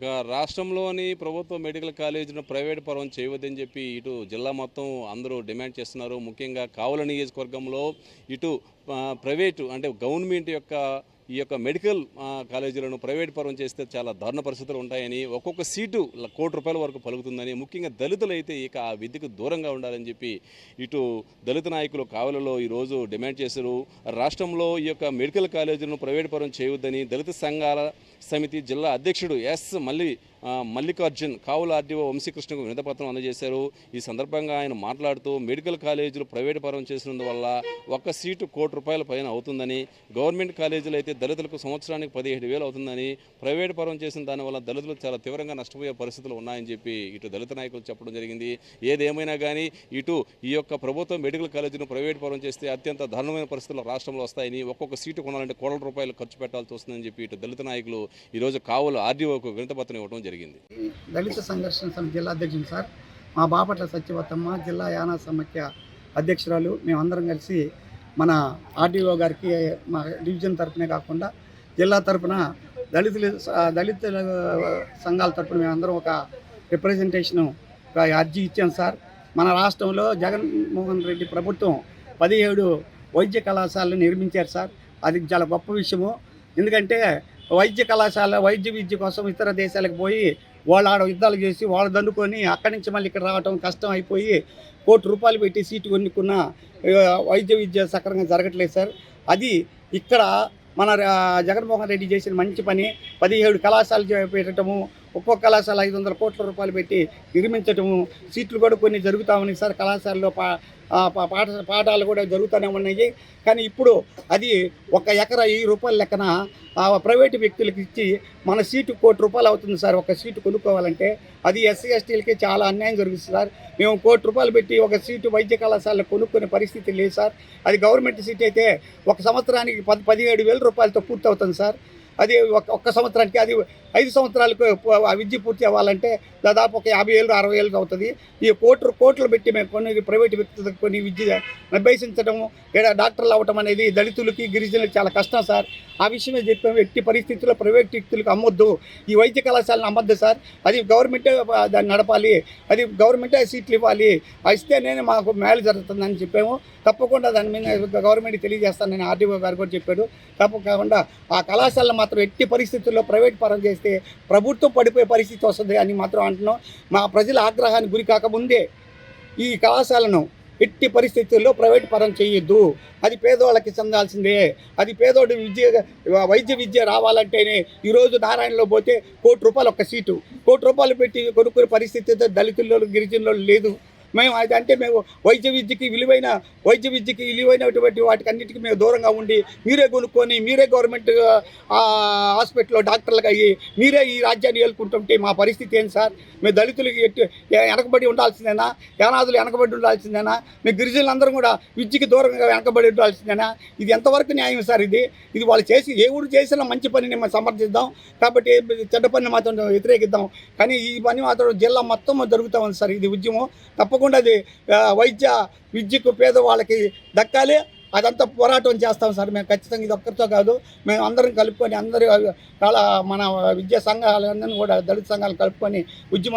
రాష్ట్రంలోని ప్రభుత్వ medical కాలేజీను private పరం చేయవద్దని చెప్పి ఇటు జిల్లా మొత్తం అందరూ డిమాండ్ చేస్తున్నారు. ముఖ్యంగా కావల నియోజకవర్గంలో ఇటు ప్రైవేటు అంటే గవర్నమెంట్ యొక్క ఈ యొక్క మెడికల్ కాలేజీలను ప్రైవేట్ పరం చేస్తే చాలా దారుణ పరిస్థితులు ఉంటాయని ఒక్కొక్క సీటు కోటి రూపాయల వరకు పలుకుతుందని ముఖ్యంగా దళితులు అయితే ఇక ఆ విద్యకు దూరంగా ఉండాలని చెప్పి ఇటు దళిత నాయకులు కావలలో ఈరోజు డిమాండ్ చేశారు. రాష్ట్రంలో ఈ యొక్క మెడికల్ కాలేజీలను ప్రైవేట్ పరం చేయవద్దని దళిత సంఘాల సమితి జిల్లా అధ్యక్షుడు ఎస్ మల్లి మల్లికార్జున్ కావుల ఆర్డీఓ వంశీకృష్ణకు వినతపత్రం అందజేశారు. ఈ సందర్భంగా ఆయన మాట్లాడుతూ మెడికల్ కాలేజీలు ప్రైవేటు పరం చేసినందువల్ల ఒక్క సీటు కోటి రూపాయల పైన అవుతుందని గవర్నమెంట్ కాలేజీలు అయితే దళితులకు సంవత్సరానికి పదిహేడు వేలు అవుతుందని ప్రైవేటు పరం చేసిన దానివల్ల దళితులు చాలా తీవ్రంగా నష్టపోయే పరిస్థితులు ఉన్నాయని చెప్పి ఇటు దళిత నాయకులు చెప్పడం జరిగింది. ఏదేమైనా కానీ ఇటు ఈ యొక్క ప్రభుత్వ మెడికల్ కాలేజీను ప్రైవేట్ పరం చేస్తే అత్యంత దారుణమైన పరిస్థితులు రాష్ట్రంలో వస్తాయని ఒక్కొక్క సీటు కొనాలంటే కోట్ల రూపాయలు ఖర్చు పెట్టాల్సి వస్తుందని చెప్పి ఇటు దళిత నాయకులు ఈరోజు కావులు ఆర్డీఓకు వినతపత్రం ఇవ్వడం జరిగింది. దళిత సంఘర్షణ సమితి జిల్లా అధ్యక్షులు సార్ మా బాపట్ల సత్యవతమ్మ జిల్లా యానా సమాఖ్య అధ్యక్షురాలు మేమందరం కలిసి మన ఆర్డీఓ గారికి మా డివిజన్ తరఫునే కాకుండా జిల్లా తరపున దళితుల దళితుల సంఘాల తరపున మేమందరం ఒక రిప్రజెంటేషను ఒక అర్జీ ఇచ్చాం సార్. మన రాష్ట్రంలో జగన్మోహన్ రెడ్డి ప్రభుత్వం పదిహేడు వైద్య కళాశాలను నిర్మించారు సార్. అది చాలా గొప్ప విషయము. ఎందుకంటే వైద్య కళాశాల వైద్య విద్య కోసం ఇతర దేశాలకు పోయి వాళ్ళు ఆడ యుద్ధాలు చేసి వాళ్ళు దండుకొని అక్కడి నుంచి మళ్ళీ ఇక్కడ రావడం కష్టం అయిపోయి కోటి రూపాయలు పెట్టి సీటు కొనుక్కున్న వైద్య విద్య సక్రమంగా జరగట్లేదు సార్. అది ఇక్కడ మన జగన్మోహన్ రెడ్డి చేసిన మంచి పని. పదిహేడు కళాశాలలు పెట్టడము ఒక్కో కళాశాల ఐదు వందల కోట్ల రూపాయలు పెట్టి నిర్మించటము. సీట్లు కూడా కొన్ని జరుగుతూ ఉన్నాయి సార్. కళాశాలలో పా పా- పాఠ పాఠాలు కూడా జరుగుతూనే ఉన్నాయి. కానీ ఇప్పుడు అది ఒక ఎకరా ఈ రూపాయల లెక్కన ఆ ప్రైవేటు వ్యక్తులకు ఇచ్చి మన సీటు కోటి రూపాయలు అవుతుంది సార్. ఒక సీటు కొనుక్కోవాలంటే అది ఎస్సీ ఎస్టీలకి చాలా అన్యాయం జరుగుతుంది సార్. మేము కోటి రూపాయలు పెట్టి ఒక సీటు వైద్య కళాశాలలో కొనుక్కునే పరిస్థితి లేదు సార్. అది గవర్నమెంట్ సీట్ అయితే ఒక సంవత్సరానికి పది పదిహేడు వేల రూపాయలతో పూర్తవుతుంది సార్. అది ఒక్క సంవత్సరానికి అది ఐదు సంవత్సరాలకు విద్య పూర్తి అవ్వాలంటే దాదాపు ఒక యాభై ఏళ్ళు అరవై ఏళ్ళకి అవుతుంది. ఈ కోట్లు కోట్లు పెట్టి మేము కొన్ని ప్రైవేట్ వ్యక్తులకు కొన్ని విద్య అభ్యసించడము ఇక్కడ డాక్టర్లు అవ్వటం అనేది దళితులకి గిరిజనులకు చాలా కష్టం సార్. ఆ విషయమే చెప్పాము. ఎట్టి పరిస్థితుల్లో ప్రైవేట్ వ్యక్తులకు అమ్మొద్దు. ఈ వైద్య కళాశాలను అమ్మొద్దు సార్. అది గవర్నమెంటే దాన్ని నడపాలి. అది గవర్నమెంటే సీట్లు ఇవ్వాలి. ఇస్తేనే మాకు మేలు జరుగుతుందని చెప్పాము. తప్పకుండా దాని మీద గవర్నమెంట్ తెలియజేస్తానని ఆర్డీఓ గారు కూడా చెప్పాడు. తప్పకుండా ఆ కళాశాలను మాత్రం ఎట్టి పరిస్థితుల్లో ప్రైవేట్ పరం చేస్తే ప్రభుత్వం పడిపోయే పరిస్థితి వస్తుంది అని మాత్రం అంటున్నాం. మా ప్రజల ఆగ్రహానికి గురి కాకముందే ఈ కళాశాలను ఎట్టి పరిస్థితుల్లో ప్రైవేట్ పరం చేయొద్దు. అది పేదవాళ్ళకి చెందాల్సిందే. అది పేదోడి విద్య వైద్య విద్య రావాలంటేనే ఈరోజు నారాయణలో పోతే కోటి రూపాయలు ఒక సీటు. కోటి రూపాయలు పెట్టి కొనుక్కునే పరిస్థితి అయితే దళితుల్లో గిరిజనుల్లో లేదు. మేము అది అంటే మేము వైద్య విద్యకి విలువైన వైద్య విద్యకి విలువైనటువంటి వాటికి అన్నిటికీ మేము దూరంగా ఉండి మీరే కొనుక్కొని మీరే గవర్నమెంట్ హాస్పిటల్లో డాక్టర్లకు అయ్యి మీరే ఈ రాజ్యాన్ని ఏలుకుంటుంటే మా పరిస్థితి ఏంటి సార్? మేము దళితులకి ఎట్టు వెనకబడి ఉండాల్సిందేనా? యానాదులు వెనకబడి ఉండాల్సిందేనా? మీ గిరిజనులందరూ కూడా విద్యకి దూరంగా వెనకబడి ఉండాల్సిందేనా? ఇది ఎంతవరకు న్యాయం సార్ ఇది? ఇది వాళ్ళు చేసి ఏ ఊరు చేసిన మంచి పనిని మేము సమర్థిద్దాం. కాబట్టి చెడ్డ పని మాత్రం వ్యతిరేకిద్దాం. కానీ ఈ పని మాత్రం జిల్లా మొత్తం జరుగుతూ ఉంది సార్. ఇది ఉద్యమం. తప్పకుండా అది వైద్య విద్యకు పేదవాళ్ళకి దక్కాలి. అదంతా పోరాటం చేస్తాం సార్. మేము ఖచ్చితంగా ఇది ఒక్కరితో కాదు. మేము అందరం కలుపుకొని అందరూ చాలా మన విద్యా సంఘాలందరినీ కూడా దళిత సంఘాలు కలుపుకొని ఉద్యమం